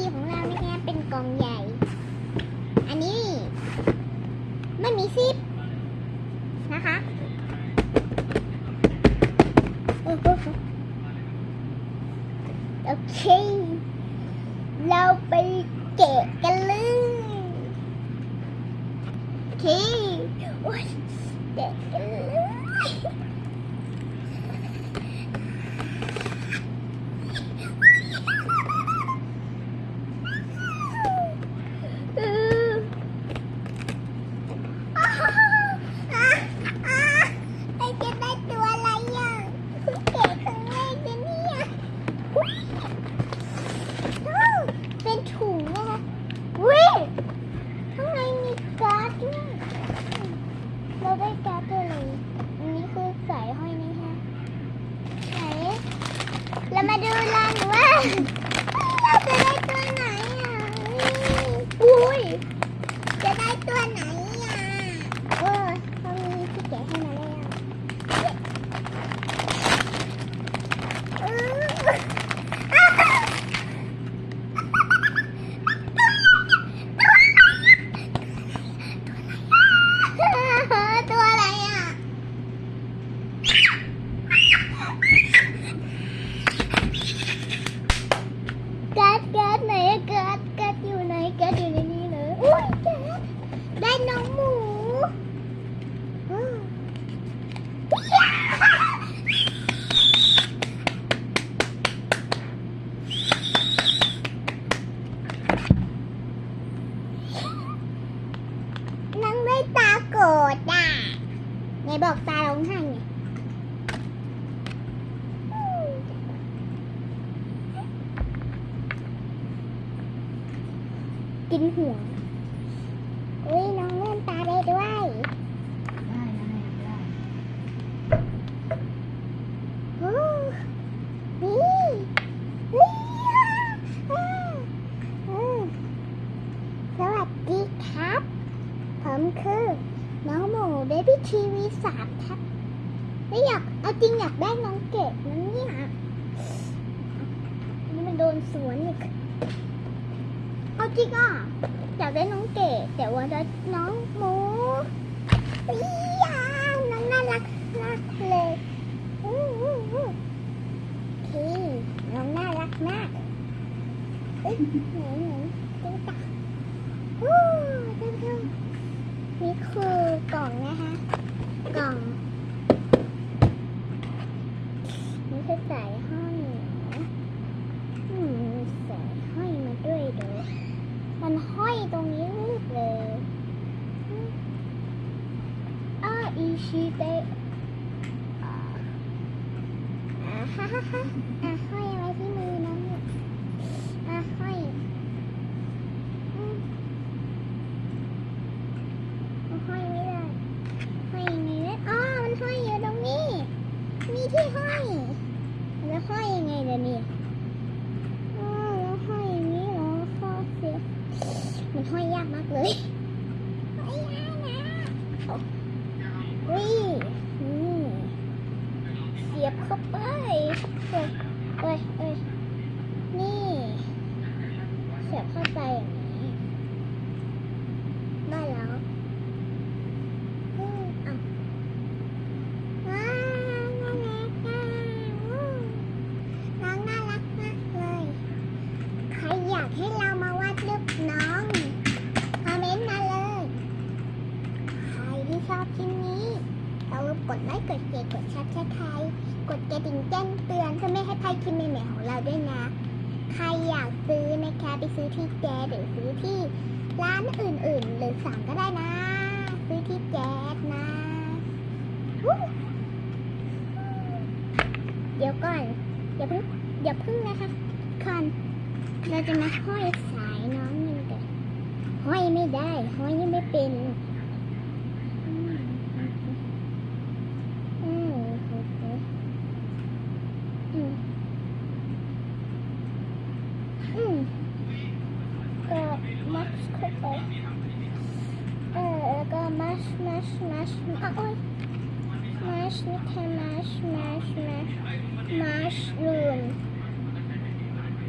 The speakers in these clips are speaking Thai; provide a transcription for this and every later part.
นะคะเป็นพิธีของเรานะคะเป็นกล่องใหญ่ อันนี้ไม่มีซิปนะคะโอโหโอเค เราไปเกะกันเลยโอเคโอ้ยเกะกันเลยเอออ่าอ่าอ่าไอจะได้ตัวอะไรอะเกะครั้งแรกนะเนี่ยอุ๊ย อ้าวเป็นถุงนะคะวิข้างในมีการ์ดด้วยเราได้การ์ดตัวอะไรอันนี้คือสายห้อยนี่ฮะไหน เรามาดูรันว่าเราจะได้ตัวไหนอะอุ้ยจะได้ตัวไหนอะเออเขามีที่แกะให้มาแล้วเออ ตัวอะไรอะ การ์ดการ์ดไหนอะการ์ดการ์ดอยู่ไหนการ์ดอยู่ในนี้เลยอุ้ยการ์ดได้น้องหมูอืมนางได้ตาโกรธอะไหนบอกตาร้องไห้ไงอืม กินหัวอุ้ยน้องเล่นตาได้ด้วยได้ได้ได้โอ้นี่นี่อะอะอืมสวัสดีครับ ผมคือ น้องหมูเบบี้ทีวีสามครับไม่อยากเอาจริงอยากได้น้องเกดนะเนี่ยนี่มันโดนสวนอีก เอาจริงอะอยากได้น้องเกดแต่ว่าจะน้องหมูอียาน้องน่ารักมากเลยอู้อู้อู้โอเคน้องน่ารักมากเอ้ยไหนไหนติ๊งตักอู้เจ้าเจ้านี่คือกล่องนะคะกล่องนี่คือสายห้อยนะอืมมีสายห้อยมาด้วยเด้อมันห้อยตรงนี้รูปเลยอืม อ้าอีชีเตะอ่าฮ่าฮ่าฮ่าอะห้อยไว้ที่มือน้องเนี่ยอะห้อยอืมห้อยไม่ได้ห้อยยังไงเนี่ยอ๋อมันห้อยอยู่ตรงนี้มีที่ห้อยแล้วห้อยยังไงเดี๋ยวนี้อ๋อแล้วห้อยอย่างนี้เหรอข้อเสียมันห้อยยากมากเลยห้อยยากนะอุ้ยนี่ เสียบเข้าไปเอ้ยเอ้ยเอ้ยนี่เสียบเข้าไปอย่างนี้ ได้แล้วอืมอ่ออู้น้องน่ารักมากเลยใครอยากให้เรามาวาดรูปน้อง คอมเมนต์มาเลย ใครที่ชอบคลิปนี้อย่าลืมกดไลค์ กดแชร์ กดซับสไครต์ กดกระดิ่งแจ้งเตือนเพื่อไม่ให้พลาดคลิปใหม่ๆของเราด้วยนะ ใครอยากซื้อนะคะไปซื้อที่แจหรือซื้อที่ร้านอื่นๆ หรือสั่งก็ได้นะ ซื้อที่แจ๊สนะ เดี๋ยวก่อนอย่าเพิ่งอย่าเพิ่งนะคะก่อนเราจะมาห้อยสายน้องนี่กันห้อยไม่ได้ ห้อยยังไม่เป็นอืมอืมอืม อืมก็มัชเข้าไปเออแล้วก็มัชมัชมัชอะโอ้ยมัชนี่แค่มัช mash mash mash mushroom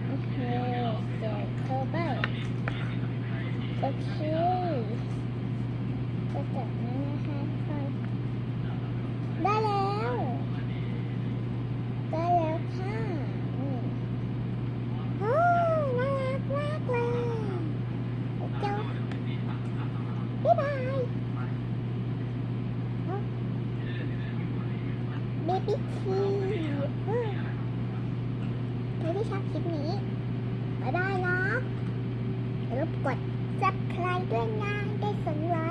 โอเคเดี๋ยวเข้าไปโอเคก็จากนั้นนะคะทุกคนได้แล้ว ได้แล้วค่ะนี่โอ้น่ารักมากเลยเจ้าบ๊ายบาย เบบี้คีใครที่ชอบคลิปนี้ก็ได้เนาะอย่าลืมกด subscribe ด้วยนะได้สองร้อย